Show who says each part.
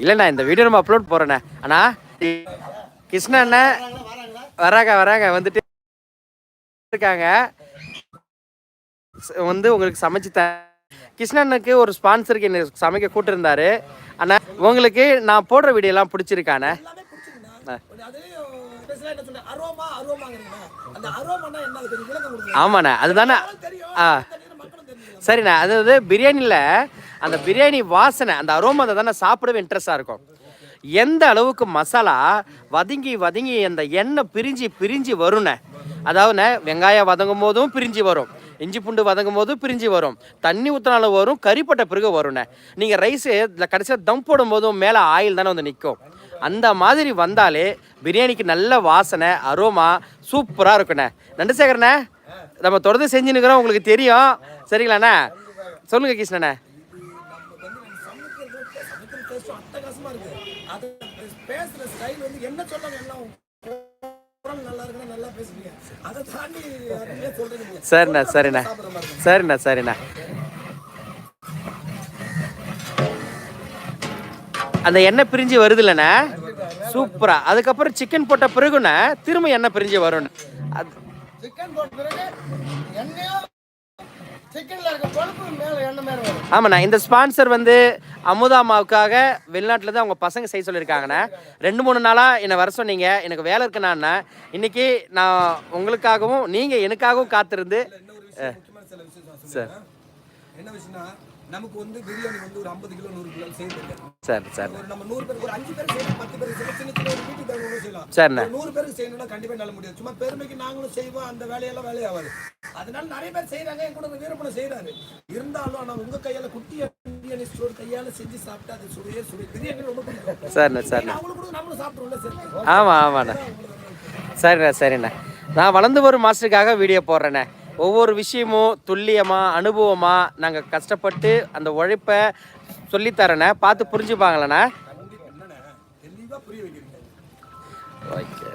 Speaker 1: இல்லைண்ணா இந்த வீடியோ நம்ம அப்லோட் போகிறேண்ணே அண்ணா கிருஷ்ணா அண்ணன் வராங்க வராங்க வந்துட்டு இருக்காங்க. வந்து உங்களுக்கு சமைச்சு த கிருஷ்ணனுக்கு ஒரு ஸ்பான்சருக்கு என்ன சமைக்க கூட்டிருந்தாரு. அண்ணா உங்களுக்கு நான் போடுற வீடியோலாம் பிடிச்சிருக்காண்ணே.
Speaker 2: அது
Speaker 1: ஆமாண்ணே அதுதானே ஆ. சரிண்ணே அதாவது பிரியாணியில் அந்த பிரியாணி வாசனை அந்த அரோமா தானே சாப்பிடவே இன்ட்ரெஸ்டாக இருக்கும். எந்த அளவுக்கு மசாலா வதங்கி வதங்கி அந்த எண்ணெய் பிரிஞ்சு பிரிஞ்சு வரும்ண்ணே அதாவதுண்ணே வெங்காயம் வதங்கும் போதும் பிரிஞ்சு வரும். இஞ்சி பூண்டு வதங்கும் போதும் பிரிஞ்சு வரும். தண்ணி ஊற்றினாலும் வரும் கறிப்பட்ட பிறகு வரும்ண்ணே நீங்கள் ரைஸு இதில் கடைசியாக தம் போடும் போதும் மேலே ஆயில் தானே வந்து நிற்கும் அந்த மாதிரி வந்தாலே பிரியாணிக்கு நல்ல வாசனை அரோமா சூப்பராக இருக்குண்ணே. நண்டு சேகரண்ணே. நம்ம தொடர்ந்து செஞ்சுன்னுக்கிறோம் உங்களுக்கு தெரியும். சரிங்களாண்ணே? சொல்லுங்கள் கிருஷ்ணண்ணே
Speaker 2: டேஸ்ட்டும் அட்டகாசமா இருக்கு. அது பேசுற ஸ்டைல் வந்து என்ன சொல்றாங்க எல்லாம்?
Speaker 1: சரிண்ணா சரிண்ணா. சரிண்ணா சரிண்ணா. அந்த எண்ணெய் பிரிஞ்சு வருது இல்லைண்ணே சூப்பரா. அதுக்கப்புறம் சிக்கன் போட்ட பிறகுண்ணே திரும்ப எண்ணெய் பிரிஞ்சு வரும்ண்ணே. அது
Speaker 2: சிக்கன் போட்ட பிறகு எண்ணெயும் சிக்கன்ல இருக்க கொழுப்பு மேல எண்ணெய் மேல வரும்.
Speaker 1: ஆமாண்ணா இந்த ஸ்பான்சர் வந்து அமுதாமாவுக்காக வெளிநாட்டில் தான் அவங்க பசங்க செய்ய சொல்லியிருக்காங்கண்ணே. ரெண்டு மூணு நாளாக என்னை வர சொன்னீங்க. எனக்கு வேலை இருக்குண்ணா இன்னைக்கு நான் உங்களுக்காகவும் நீங்கள் எனக்காகவும் காத்திருந்து சார்.
Speaker 2: என்ன விஷயம்னா நமக்கு வந்து பிரியாணி வந்து ஒரு ஐம்பது கிலோ நூறு கிலோ செய்யறது
Speaker 1: சரி சரி.
Speaker 2: நம்ம நூறு பேருக்கு ஒரு அஞ்சு பேர் செய்யலாம் பத்து பேர் செய்யலாம் சின்ன சின்ன ஒரு வீட்டுக்கு தகுந்த செய்யலாம். ஒரு நூறு பேருக்கு செய்யணும்னா கண்டிப்பா என்னால முடியாது. சும்மா பெருமைக்கு நாங்களும் செய்வோம் அந்த வேலையெல்லாம் வேலையாகாது. அதனால நிறைய பேர் செய்யறாங்க என் கூட வீரப்பனை செய்யறாரு இருந்தாலும் ஆனா உங்க கையால குட்டி ஸ்டோர் கையால செஞ்சு சாப்பிட்டா அது சுவையே சுவை. பிரியாணி ரொம்ப பிடிக்கும்
Speaker 1: சரிண்ணே சரிண்ணே.
Speaker 2: அவங்களுக்கு கூட நம்மளும் சாப்பிடுவோம்ல சரி.
Speaker 1: ஆமாம் ஆமாண்ணே. சரிண்ணே சரிண்ணே. நான் வளர்ந்து வரும் மாஸ்டருக்காக வீடியோ போடுறேண்ணே. ஒவ்வொரு விஷயமும் துல்லியமாக அனுபவமாக நாங்கள் கஷ்டப்பட்டு அந்த உழைப்பை சொல்லித்தரேண்ணே பார்த்து புரிஞ்சுப்பாங்களண்ணே. ஓகே.